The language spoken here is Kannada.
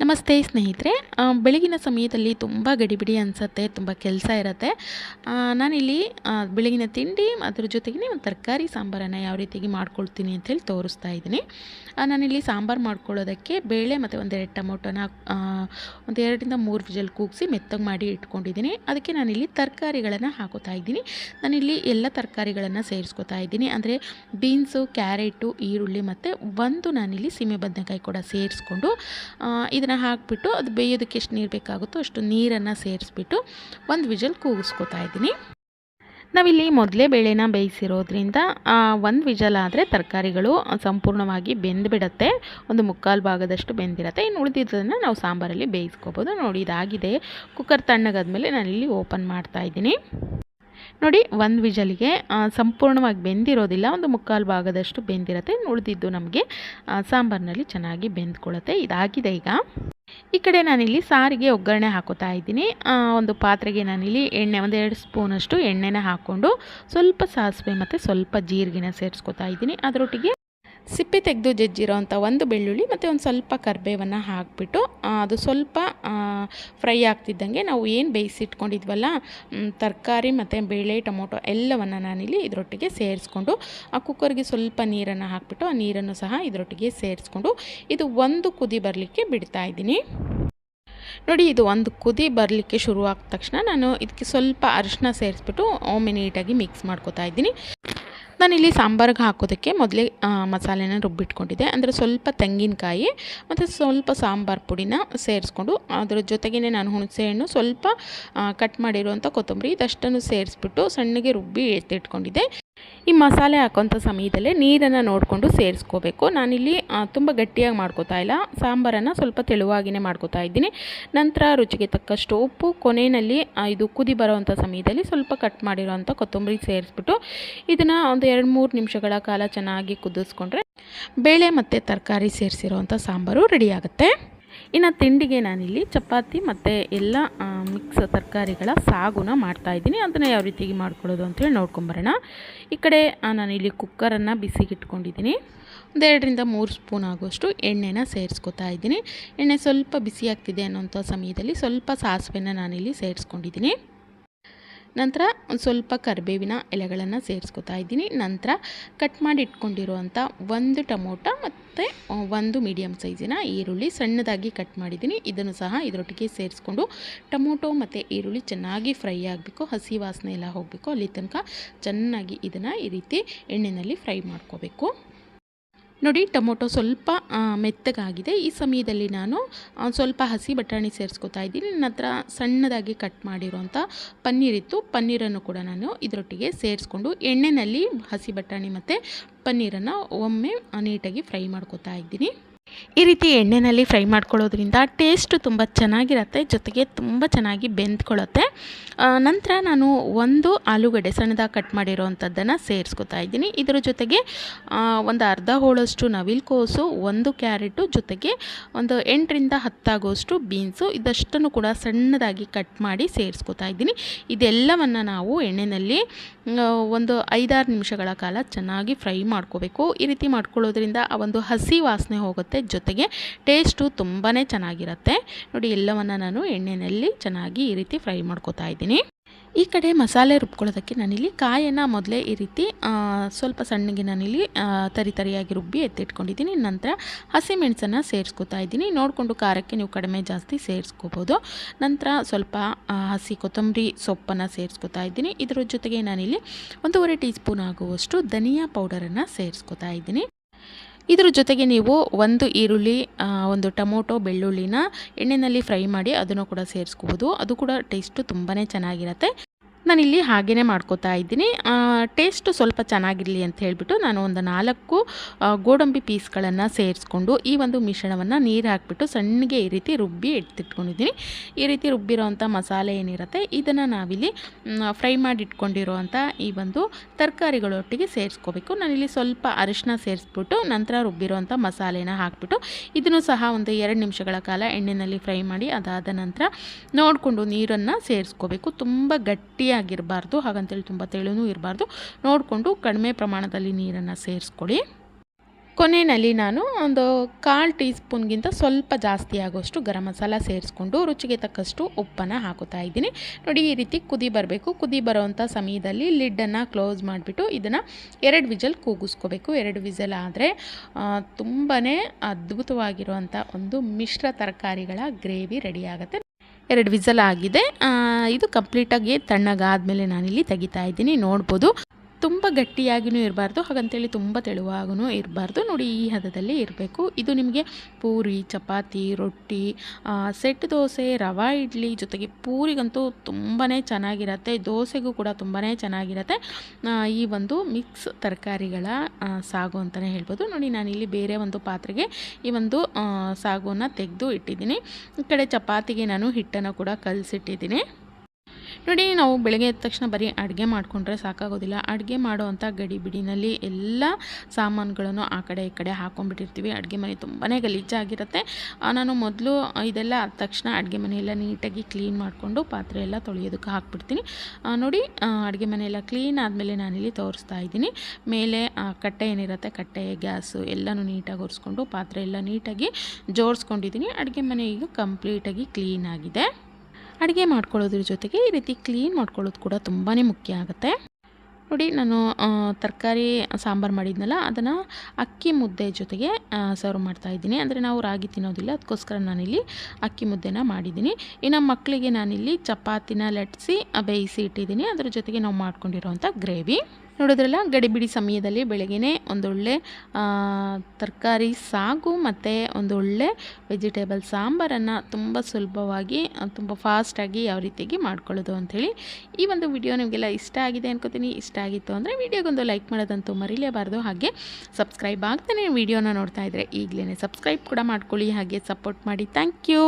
ನಮಸ್ತೆ ಸ್ನೇಹಿತರೆ ಬೆಳಗಿನ ಸಮಯದಲ್ಲಿ ತುಂಬ ಗಡಿಬಿಡಿ ಅನಿಸುತ್ತೆ, ತುಂಬ ಕೆಲಸ ಇರುತ್ತೆ. ನಾನಿಲ್ಲಿ ಬೆಳಗಿನ ತಿಂಡಿ, ಅದ್ರ ಜೊತೆಗೆ ಒಂದು ತರಕಾರಿ ಸಾಂಬಾರನ್ನು ಯಾವ ರೀತಿಯಾಗಿ ಮಾಡ್ಕೊಳ್ತೀನಿ ಅಂತೇಳಿ ತೋರಿಸ್ತಾ ಇದ್ದೀನಿ. ನಾನಿಲ್ಲಿ ಸಾಂಬಾರು ಮಾಡ್ಕೊಳ್ಳೋದಕ್ಕೆ ಬೇಳೆ ಮತ್ತು ಒಂದೆರಡು ಟೊಮೊಟೊನ ಒಂದು ಎರಡರಿಂದ ಮೂರು ವಿಜಲ್ ಕೂಗಿಸಿ ಮೆತ್ತಗೆ ಮಾಡಿ ಇಟ್ಕೊಂಡಿದ್ದೀನಿ. ಅದಕ್ಕೆ ನಾನಿಲ್ಲಿ ತರಕಾರಿಗಳನ್ನು ಹಾಕೋತಾ ಇದ್ದೀನಿ. ನಾನಿಲ್ಲಿ ಎಲ್ಲ ತರಕಾರಿಗಳನ್ನು ಸೇರಿಸ್ಕೊತಾ ಇದ್ದೀನಿ. ಅಂದರೆ ಬೀನ್ಸು, ಕ್ಯಾರೆಟು, ಈರುಳ್ಳಿ ಮತ್ತು ಒಂದು ನಾನಿಲ್ಲಿ ಸೀಮೆ ಬದನೆಕಾಯಿ ಕೂಡ ಸೇರಿಸ್ಕೊಂಡು ಇದನ್ನು ಹಾಕಿಬಿಟ್ಟು ಅದು ಬೇಯೋದಕ್ಕೆ ಎಷ್ಟು ನೀರು ಬೇಕಾಗುತ್ತೋ ಅಷ್ಟು ನೀರನ್ನು ಸೇರಿಸ್ಬಿಟ್ಟು ಒಂದು ವಿಜಲ್ ಕೂಗಿಸ್ಕೊತಾ ಇದ್ದೀನಿ. ನಾವಿಲ್ಲಿ ಮೊದಲೇ ಬೇಳೆನ ಬೇಯಿಸಿರೋದ್ರಿಂದ ಒಂದು ವಿಜಲ್ ಆದರೆ ತರಕಾರಿಗಳು ಸಂಪೂರ್ಣವಾಗಿ ಬೆಂದುಬಿಡತ್ತೆ. ಒಂದು ಮುಕ್ಕಾಲು ಭಾಗದಷ್ಟು ಬೆಂದಿರತ್ತೆ. ಇನ್ನು ಉಳಿದಿದ್ದನ್ನು ನಾವು ಸಾಂಬಾರಲ್ಲಿ ಬೇಯಿಸ್ಕೋಬೋದು. ನೋಡಿ, ಇದಾಗಿದೆ. ಕುಕ್ಕರ್ ತಣ್ಣಗಾದ್ಮೇಲೆ ನಾನಿಲ್ಲಿ ಓಪನ್ ಮಾಡ್ತಾ ಇದ್ದೀನಿ. ನೋಡಿ, ಒಂದು ವಿಜಲಿಗೆ ಸಂಪೂರ್ಣವಾಗಿ ಬೆಂದಿರೋದಿಲ್ಲ, ಒಂದು ಮುಕ್ಕಾಲು ಭಾಗದಷ್ಟು ಬೆಂದಿರುತ್ತೆ, ಉಳಿದಿದ್ದು ನಮಗೆ ಸಾಂಬಾರಿನಲ್ಲಿ ಚೆನ್ನಾಗಿ ಬೆಂದ್ಕೊಳ್ಳುತ್ತೆ ಇದಾಗಿದೆ ಈಗ. ಈ ಕಡೆ ನಾನಿಲ್ಲಿ ಸಾರಿಗೆ ಒಗ್ಗರಣೆ ಹಾಕೋತಾ ಇದ್ದೀನಿ. ಒಂದು ಪಾತ್ರೆಗೆ ನಾನಿಲ್ಲಿ ಎಣ್ಣೆ ಒಂದೆರಡು ಸ್ಪೂನಷ್ಟು ಎಣ್ಣೆನ ಹಾಕ್ಕೊಂಡು ಸ್ವಲ್ಪ ಸಾಸಿವೆ ಮತ್ತು ಸ್ವಲ್ಪ ಜೀರಿಗೆನ ಸೇರಿಸ್ಕೊತಾ ಇದ್ದೀನಿ. ಅದರೊಟ್ಟಿಗೆ ಸಿಪ್ಪೆ ತೆಗೆದು ಜಜ್ಜಿರೋಂಥ ಒಂದು ಬೆಳ್ಳುಳ್ಳಿ ಮತ್ತು ಒಂದು ಸ್ವಲ್ಪ ಕರಿಬೇವನ್ನು ಹಾಕಿಬಿಟ್ಟು ಅದು ಸ್ವಲ್ಪ ಫ್ರೈ ಆಗ್ತಿದ್ದಂಗೆ ನಾವು ಏನು ಬೇಯಿಸಿಟ್ಕೊಂಡಿದ್ವಲ್ಲ ತರಕಾರಿ ಮತ್ತು ಬೇಳೆ, ಟೊಮೊಟೊ ಎಲ್ಲವನ್ನು ನಾನಿಲ್ಲಿ ಇದರೊಟ್ಟಿಗೆ ಸೇರಿಸ್ಕೊಂಡು, ಆ ಕುಕ್ಕರ್ಗೆ ಸ್ವಲ್ಪ ನೀರನ್ನು ಹಾಕಿಬಿಟ್ಟು ಆ ನೀರನ್ನು ಸಹ ಇದರೊಟ್ಟಿಗೆ ಸೇರಿಸ್ಕೊಂಡು ಇದು ಒಂದು ಕುದಿ ಬರಲಿಕ್ಕೆ ಬಿಡ್ತಾ ಇದ್ದೀನಿ. ನೋಡಿ, ಇದು ಒಂದು ಕುದಿ ಬರಲಿಕ್ಕೆ ಶುರುವಾದ ತಕ್ಷಣ ನಾನು ಇದಕ್ಕೆ ಸ್ವಲ್ಪ ಅರಿಶಿನ ಸೇರಿಸ್ಬಿಟ್ಟು ಒಮ್ಮೆ ನೀಟಾಗಿ ಮಿಕ್ಸ್ ಮಾಡ್ಕೋತಾ ಇದ್ದೀನಿ. ನಾನಿಲ್ಲಿ ಸಾಂಬಾರಿಗೆ ಹಾಕೋದಕ್ಕೆ ಮೊದಲೇ ಮಸಾಲೆನ ರುಬ್ಬಿಟ್ಕೊಂಡಿದ್ದೆ. ಅಂದರೆ ಸ್ವಲ್ಪ ತೆಂಗಿನಕಾಯಿ ಮತ್ತು ಸ್ವಲ್ಪ ಸಾಂಬಾರು ಪುಡಿನ ಸೇರಿಸ್ಕೊಂಡು ಅದರ ಜೊತೆಗೇ ನಾನು ಹುಣಸೆಹಣ್ಣು ಸ್ವಲ್ಪ ಕಟ್ ಮಾಡಿರುವಂಥ ಕೊತ್ತಂಬರಿ ಇದಷ್ಟನ್ನು ಸೇರಿಸ್ಬಿಟ್ಟು ಸಣ್ಣಗೆ ರುಬ್ಬಿ ಎತ್ತಿಟ್ಕೊಂಡಿದ್ದೆ ಈ ಮಸಾಲೆ ಹಾಕೋಂಥ ಸಮಯದಲ್ಲೇ ನೀರನ್ನು ನೋಡಿಕೊಂಡು ಸೇರಿಸ್ಕೋಬೇಕು. ನಾನಿಲ್ಲಿ ತುಂಬ ಗಟ್ಟಿಯಾಗಿ ಮಾಡ್ಕೋತಾ ಇಲ್ಲ. ಸಾಂಬಾರನ್ನು ಸ್ವಲ್ಪ ತೆಳುವಾಗಿಯೇ ಮಾಡ್ಕೋತಾ ಇದ್ದೀನಿ. ನಂತರ ರುಚಿಗೆ ತಕ್ಕಷ್ಟು ಉಪ್ಪು, ಕೊನೆಯಲ್ಲಿ ಇದು ಕುದಿ ಬರೋವಂಥ ಸಮಯದಲ್ಲಿ ಸ್ವಲ್ಪ ಕಟ್ ಮಾಡಿರೋವಂಥ ಕೊತ್ತಂಬರಿ ಸೇರಿಸ್ಬಿಟ್ಟು ಇದನ್ನು ಒಂದು ಎರಡು ಮೂರು ನಿಮಿಷಗಳ ಕಾಲ ಚೆನ್ನಾಗಿ ಕುದಿಸ್ಕೊಂಡ್ರೆ ಬೇಳೆ ಮತ್ತು ತರಕಾರಿ ಸೇರಿಸಿರೋವಂಥ ಸಾಂಬಾರು ರೆಡಿ ಆಗುತ್ತೆ. ಇನ್ನು ತಿಂಡಿಗೆ ನಾನಿಲ್ಲಿ ಚಪಾತಿ ಮತ್ತು ಎಲ್ಲ ಮಿಕ್ಸ್ ತರಕಾರಿಗಳ ಸಾಗುನ ಮಾಡ್ತಾಯಿದ್ದೀನಿ ಅದನ್ನು ಯಾವ ರೀತಿಯಾಗಿ ಮಾಡ್ಕೊಳ್ಳೋದು ಅಂತೇಳಿ ನೋಡ್ಕೊಂಬರೋಣ ಈ ಕಡೆ ನಾನಿಲ್ಲಿ ಕುಕ್ಕರನ್ನು ಬಿಸಿಗಿಟ್ಕೊಂಡಿದ್ದೀನಿ. ಒಂದೆರಡರಿಂದ ಮೂರು ಸ್ಪೂನ್ ಆಗುವಷ್ಟು ಎಣ್ಣೆನ ಸೇರಿಸ್ಕೊತಾ ಇದ್ದೀನಿ. ಎಣ್ಣೆ ಸ್ವಲ್ಪ ಬಿಸಿ ಆಗ್ತಿದೆ ಅನ್ನೋಂಥ ಸಮಯದಲ್ಲಿ ಸ್ವಲ್ಪ ಸಾಸಿವೆನ ನಾನಿಲ್ಲಿ ಸೇರಿಸ್ಕೊಂಡಿದ್ದೀನಿ. ನಂತರ ಒಂದು ಸ್ವಲ್ಪ ಕರಿಬೇವಿನ ಎಲೆಗಳನ್ನು ಸೇರಿಸ್ಕೊತಾ ಇದ್ದೀನಿ. ನಂತರ ಕಟ್ ಮಾಡಿ ಇಟ್ಕೊಂಡಿರುವಂಥ ಒಂದು ಟೊಮೊಟೊ ಮತ್ತು ಒಂದು ಮೀಡಿಯಮ್ ಸೈಜಿನ ಈರುಳ್ಳಿ ಸಣ್ಣದಾಗಿ ಕಟ್ ಮಾಡಿದ್ದೀನಿ. ಇದನ್ನು ಸಹ ಇದರೊಟ್ಟಿಗೆ ಸೇರಿಸ್ಕೊಂಡು ಟೊಮೊಟೊ ಮತ್ತು ಈರುಳ್ಳಿ ಚೆನ್ನಾಗಿ ಫ್ರೈ ಆಗಬೇಕು. ಹಸಿ ವಾಸನೆ ಎಲ್ಲ ಹೋಗಬೇಕು. ಅಲ್ಲಿ ತನಕ ಚೆನ್ನಾಗಿ ಇದನ್ನು ಈ ರೀತಿ ಎಣ್ಣೆಯಲ್ಲಿ ಫ್ರೈ ಮಾಡ್ಕೋಬೇಕು. ನೋಡಿ, ಟೊಮೊಟೊ ಸ್ವಲ್ಪ ಮೆತ್ತಗಾಗಿದೆ. ಈ ಸಮಯದಲ್ಲಿ ನಾನು ಸ್ವಲ್ಪ ಹಸಿ ಬಟಾಣಿ ಸೇರಿಸ್ಕೊತಾ ಇದ್ದೀನಿ. ನಂತರ ಸಣ್ಣದಾಗಿ ಕಟ್ ಮಾಡಿರೋಂಥ ಪನ್ನೀರ್ ಇತ್ತು. ಪನ್ನೀರನ್ನು ಕೂಡ ನಾನು ಇದರೊಟ್ಟಿಗೆ ಸೇರಿಸ್ಕೊಂಡು ಎಣ್ಣೆಯಲ್ಲಿ ಹಸಿ ಬಟಾಣಿ ಮತ್ತು ಪನ್ನೀರನ್ನು ಒಮ್ಮೆ ನೀಟಾಗಿ ಫ್ರೈ ಮಾಡ್ಕೋತಾ ಇದ್ದೀನಿ. ಈ ರೀತಿ ಎಣ್ಣೆಯಲ್ಲಿ ಫ್ರೈ ಮಾಡ್ಕೊಳ್ಳೋದ್ರಿಂದ ಟೇಸ್ಟು ತುಂಬ ಚೆನ್ನಾಗಿರುತ್ತೆ, ಜೊತೆಗೆ ತುಂಬ ಚೆನ್ನಾಗಿ ಬೆಂದ್ಕೊಳ್ಳುತ್ತೆ. ನಂತರ ನಾನು ಒಂದು ಆಲೂಗಡ್ಡೆ ಸಣ್ಣದಾಗಿ ಕಟ್ ಮಾಡಿರೋವಂಥದ್ದನ್ನು ಸೇರಿಸ್ಕೊತಾ ಇದ್ದೀನಿ. ಇದರ ಜೊತೆಗೆ ಒಂದು ಅರ್ಧ ಹೋಳಷ್ಟು ನವಿಲ್ಕೋಸು ಒಂದು ಕ್ಯಾರೆಟು, ಜೊತೆಗೆ ಒಂದು ಎಂಟರಿಂದ ಹತ್ತಾಗೋಷ್ಟು ಬೀನ್ಸು, ಇದಷ್ಟನ್ನು ಕೂಡ ಸಣ್ಣದಾಗಿ ಕಟ್ ಮಾಡಿ ಸೇರಿಸ್ಕೊತಾ ಇದ್ದೀನಿ. ಇದೆಲ್ಲವನ್ನು ನಾವು ಎಣ್ಣೆಯಲ್ಲಿ ಒಂದು ಐದಾರು ನಿಮಿಷಗಳ ಕಾಲ ಚೆನ್ನಾಗಿ ಫ್ರೈ ಮಾಡ್ಕೋಬೇಕು. ಈ ರೀತಿ ಮಾಡ್ಕೊಳ್ಳೋದ್ರಿಂದ ಆ ಒಂದು ಹಸಿ ವಾಸನೆ ಹೋಗುತ್ತೆ ಜೊತೆಗೆ ಟೇಸ್ಟು ತುಂಬಾ ಚೆನ್ನಾಗಿರುತ್ತೆ. ನೋಡಿ, ಎಲ್ಲವನ್ನು ನಾನು ಎಣ್ಣೆಯಲ್ಲಿ ಚೆನ್ನಾಗಿ ಈ ರೀತಿ ಫ್ರೈ ಮಾಡ್ಕೋತಾ ಇದ್ದೀನಿ. ಈ ಕಡೆ ಮಸಾಲೆ ರುಬ್ಕೊಳ್ಳೋದಕ್ಕೆ ನಾನಿಲ್ಲಿ ಕಾಯನ್ನು ಮೊದಲೇ ಈ ರೀತಿ ಸ್ವಲ್ಪ ಸಣ್ಣಗೆ ನಾನಿಲ್ಲಿ ತರಿ ತರಿಯಾಗಿ ರುಬ್ಬಿ ಎತ್ತಿಟ್ಕೊಂಡಿದ್ದೀನಿ. ನಂತರ ಹಸಿಮೆಣಸನ್ನು ಸೇರಿಸ್ಕೊತಾ ಇದ್ದೀನಿ. ನೋಡಿಕೊಂಡು ಖಾರಕ್ಕೆ ನೀವು ಕಡಿಮೆ ಜಾಸ್ತಿ ಸೇರಿಸ್ಕೋಬೋದು. ನಂತರ ಸ್ವಲ್ಪ ಹಸಿ ಕೊತ್ತಂಬರಿ ಸೊಪ್ಪನ್ನು ಸೇರಿಸ್ಕೊತಾ ಇದ್ದೀನಿ. ಇದರ ಜೊತೆಗೆ ನಾನಿಲ್ಲಿ ಒಂದೂವರೆ ಟೀ ಸ್ಪೂನ್ ಆಗುವಷ್ಟು ಧನಿಯಾ ಪೌಡರನ್ನು ಸೇರಿಸ್ಕೊತಾ ಇದ್ದೀನಿ. ಇದ್ರ ಜೊತೆಗೆ ನೀವು ಒಂದು ಈರುಳ್ಳಿ ಒಂದು ಟೊಮೊಟೊ, ಬೆಳ್ಳುಳ್ಳಿನ ಎಣ್ಣೆಯಲ್ಲಿ ಫ್ರೈ ಮಾಡಿ ಅದನ್ನು ಕೂಡ ಸೇರಿಸ್ಕೋಬೋದು. ಅದು ಕೂಡ ಟೇಸ್ಟು ತುಂಬಾ ಚೆನ್ನಾಗಿರುತ್ತೆ. ನಾನಿಲ್ಲಿ ಹಾಗೇ ಮಾಡ್ಕೋತಾ ಇದ್ದೀನಿ. ಟೇಸ್ಟು ಸ್ವಲ್ಪ ಚೆನ್ನಾಗಿರಲಿ ಅಂತ ಹೇಳಿಬಿಟ್ಟು ನಾನು ಒಂದು ನಾಲ್ಕು ಗೋಡಂಬಿ ಪೀಸ್ಗಳನ್ನು ಸೇರಿಸ್ಕೊಂಡು ಈ ಒಂದು ಮಿಶ್ರಣವನ್ನು ನೀರು ಹಾಕಿಬಿಟ್ಟು ಸಣ್ಣಗೆ ಈ ರೀತಿ ರುಬ್ಬಿ ಎತ್ತಿಟ್ಕೊಂಡಿದ್ದೀನಿ ಈ ರೀತಿ ರುಬ್ಬಿರೋವಂಥ ಮಸಾಲೆ ಏನಿರುತ್ತೆ, ಇದನ್ನು ನಾವಿಲ್ಲಿ ಫ್ರೈ ಮಾಡಿ ಇಟ್ಕೊಂಡಿರೋವಂಥ ಈ ಒಂದು ತರಕಾರಿಗಳೊಟ್ಟಿಗೆ ಸೇರಿಸ್ಕೋಬೇಕು. ನಾನಿಲ್ಲಿ ಸ್ವಲ್ಪ ಅರಿಶಿನ ಸೇರಿಸ್ಬಿಟ್ಟು ನಂತರ ರುಬ್ಬಿರೋವಂಥ ಮಸಾಲೆನ ಹಾಕಿಬಿಟ್ಟು ಇದನ್ನು ಸಹ ಒಂದು ಎರಡು ನಿಮಿಷಗಳ ಕಾಲ ಎಣ್ಣೆಯಲ್ಲಿ ಫ್ರೈ ಮಾಡಿ ಅದಾದ ನಂತರ ನೋಡಿಕೊಂಡು ನೀರನ್ನು ಸೇರಿಸ್ಕೋಬೇಕು. ತುಂಬ ಗಟ್ಟಿಯಾಗಿರಬಾರ್ದು ಹಾಗಂತೇಳಿ ತುಂಬ ತೆಳುನೂ ಇರಬಾರ್ದು. ನೋಡಿಕೊಂಡು ಕಡಿಮೆ ಪ್ರಮಾಣದಲ್ಲಿ ನೀರನ್ನು ಸೇರಿಸ್ಕೊಳ್ಳಿ. ಕೊನೆಯಲ್ಲಿ ನಾನು ಒಂದು ಕಾಲು ಟೀ ಸ್ಪೂನ್ಗಿಂತ ಸ್ವಲ್ಪ ಜಾಸ್ತಿ ಆಗೋಷ್ಟು ಗರಂ ಮಸಾಲ ಸೇರಿಸ್ಕೊಂಡು ರುಚಿಗೆ ತಕ್ಕಷ್ಟು ಉಪ್ಪನ್ನು ಹಾಕುತ್ತಾ ಇದ್ದೀನಿ. ನೋಡಿ, ಈ ರೀತಿ ಕುದಿ ಬರಬೇಕು. ಕುದಿ ಬರೋವಂಥ ಸಮಯದಲ್ಲಿ ಲಿಡ್ಡನ್ನು ಕ್ಲೋಸ್ ಮಾಡಿಬಿಟ್ಟು ಇದನ್ನು ಎರಡು ವಿಜಲ್ ಕೂಗಿಸ್ಕೋಬೇಕು. ಎರಡು ವಿಜಲ್ ಆದರೆ ತುಂಬಾ ಅದ್ಭುತವಾಗಿರುವಂಥ ಒಂದು ಮಿಶ್ರ ತರಕಾರಿಗಳ ಗ್ರೇವಿ ರೆಡಿ ಆಗುತ್ತೆ. ಎರಡು ವಿಸಲ್ ಆಗಿದೆ. ಇದು ಕಂಪ್ಲೀಟಾಗಿ ತಣ್ಣಗಾದ್ಮೇಲೆ ನಾನಿಲ್ಲಿ ತೆಗಿತಾ ಇದ್ದೀನಿ. ನೋಡ್ಬೋದು. ತುಂಬ ಗಟ್ಟಿಯಾಗಿಯೂ ಇರಬಾರ್ದು, ಹಾಗಂತೇಳಿ ತುಂಬ ತೆಳುವಾಗೂ ಇರಬಾರ್ದು. ನೋಡಿ, ಈ ಹದದಲ್ಲಿ ಇರಬೇಕು. ಇದು ನಿಮಗೆ ಪೂರಿ, ಚಪಾತಿ, ರೊಟ್ಟಿ ಸೆಟ್ ದೋಸೆ, ರವಾ, ಇಡ್ಲಿ ಜೊತೆಗೆ ಪೂರಿಗಂತೂ ತುಂಬಾ ಚೆನ್ನಾಗಿರತ್ತೆ. ದೋಸೆಗೂ ಕೂಡ ತುಂಬಾ ಚೆನ್ನಾಗಿರತ್ತೆ. ಈ ಒಂದು ಮಿಕ್ಸ್ ತರಕಾರಿಗಳ ಸಾಗು ಅಂತಲೇ ಹೇಳ್ಬೋದು. ನೋಡಿ, ನಾನಿಲ್ಲಿ ಬೇರೆ ಒಂದು ಪಾತ್ರೆಗೆ ಈ ಒಂದು ಸಾಗುವನ್ನು ತೆಗೆದು ಇಟ್ಟಿದ್ದೀನಿ. ಈ ಕಡೆ ಚಪಾತಿಗೆ ನಾನು ಹಿಟ್ಟನ್ನು ಕೂಡ ಕಲಸಿಟ್ಟಿದ್ದೀನಿ. ನೋಡಿ, ನಾವು ಬೆಳಗ್ಗೆ ಎದ್ದ ತಕ್ಷಣ ಬರೀ ಅಡುಗೆ ಮಾಡಿಕೊಂಡ್ರೆ ಸಾಕಾಗೋದಿಲ್ಲ. ಅಡುಗೆ ಮಾಡೋವಂಥ ಗಡಿಬಿಡಿನಲ್ಲಿ ಎಲ್ಲ ಸಾಮಾನುಗಳನ್ನು ಆ ಕಡೆ ಈ ಕಡೆ ಹಾಕೊಂಡ್ಬಿಟ್ಟಿರ್ತೀವಿ. ಅಡುಗೆ ಮನೆ ತುಂಬಾ ಗಲೀಜಾಗಿರುತ್ತೆ. ನಾನು ಮೊದಲು ಇದೆಲ್ಲ ಆದ ತಕ್ಷಣ ಅಡುಗೆ ಮನೆಯೆಲ್ಲ ನೀಟಾಗಿ ಕ್ಲೀನ್ ಮಾಡಿಕೊಂಡು ಪಾತ್ರೆ ಎಲ್ಲ ತೊಳೆಯೋದಕ್ಕೆ ಹಾಕ್ಬಿಡ್ತೀನಿ. ನೋಡಿ ಅಡುಗೆ ಮನೆಯೆಲ್ಲ ಕ್ಲೀನ್ ಆದಮೇಲೆ ನಾನಿಲ್ಲಿ ತೋರಿಸ್ತಾ ಇದ್ದೀನಿ. ಮೇಲೆ ಕಟ್ಟೆ ಏನಿರುತ್ತೆ, ಕಟ್ಟೆ, ಗ್ಯಾಸು ಎಲ್ಲನೂ ನೀಟಾಗಿ ಒರೆಸ್ಕೊಂಡು ಪಾತ್ರೆ ಎಲ್ಲ ನೀಟಾಗಿ ಜೋಡಿಸ್ಕೊಂಡಿದ್ದೀನಿ. ಅಡುಗೆ ಮನೆ ಈಗ ಕಂಪ್ಲೀಟಾಗಿ ಕ್ಲೀನ್ ಆಗಿದೆ. ಅಡುಗೆ ಮಾಡ್ಕೊಳ್ಳೋದ್ರ ಜೊತೆಗೆ ಈ ರೀತಿ ಕ್ಲೀನ್ ಮಾಡ್ಕೊಳ್ಳೋದು ಕೂಡ ತುಂಬಾ ಮುಖ್ಯ ಆಗುತ್ತೆ. ನೋಡಿ, ನಾನು ತರಕಾರಿ, ಸಾಂಬಾರು ಮಾಡಿದ್ನಲ್ಲ, ಅದನ್ನು ಅಕ್ಕಿ ಮುದ್ದೆ ಜೊತೆಗೆ ಸರ್ವ್ ಮಾಡ್ತಾ ಇದ್ದೀನಿ. ಅಂದರೆ ನಾವು ರಾಗಿ ತಿನ್ನೋದಿಲ್ಲ, ಅದಕ್ಕೋಸ್ಕರ ನಾನಿಲ್ಲಿ ಅಕ್ಕಿ ಮುದ್ದೆನ ಮಾಡಿದ್ದೀನಿ. ಇನ್ನು ಮಕ್ಕಳಿಗೆ ನಾನಿಲ್ಲಿ ಚಪಾತಿನ ಲಟ್ಸಿ ಬೇಯಿಸಿ ಇಟ್ಟಿದ್ದೀನಿ. ಅದ್ರ ಜೊತೆಗೆ ನಾವು ಮಾಡ್ಕೊಂಡಿರೋವಂಥ ಗ್ರೇವಿ ನೋಡಿದ್ರಲ್ಲ ಗಡಿಬಿಡಿ ಸಮಯದಲ್ಲಿ ಬೆಳಗ್ಗೆ ಒಂದೊಳ್ಳೆ ತರಕಾರಿ ಸಾಗು ಮತ್ತು ಒಂದೊಳ್ಳೆ ವೆಜಿಟೇಬಲ್ ಸಾಂಬಾರನ್ನು ತುಂಬ ಸುಲಭವಾಗಿ, ತುಂಬ ಫಾಸ್ಟಾಗಿ ಯಾವ ರೀತಿಯಾಗಿ ಮಾಡ್ಕೊಳ್ಳೋದು ಅಂಥೇಳಿ ಈ ಒಂದು ವಿಡಿಯೋ ನಿಮಗೆಲ್ಲ ಇಷ್ಟ ಆಗಿದೆ ಅನ್ಕೋತೀನಿ. ಇಷ್ಟ ಆಗಿತ್ತು ಅಂದರೆ ವಿಡಿಯೋಗೊಂದು ಲೈಕ್ ಮಾಡೋದಂತೂ ಮರಿಲೇಬಾರ್ದು. ಹಾಗೆ ಸಬ್ಸ್ಕ್ರೈಬ್ ಆಗ್ತಾನೆ ವಿಡಿಯೋನ ನೋಡ್ತಾ ಇದ್ದರೆ ಈಗಲೇ ಸಬ್ಸ್ಕ್ರೈಬ್ ಕೂಡ ಮಾಡ್ಕೊಳ್ಳಿ. ಹಾಗೆ ಸಪೋರ್ಟ್ ಮಾಡಿ. Thank you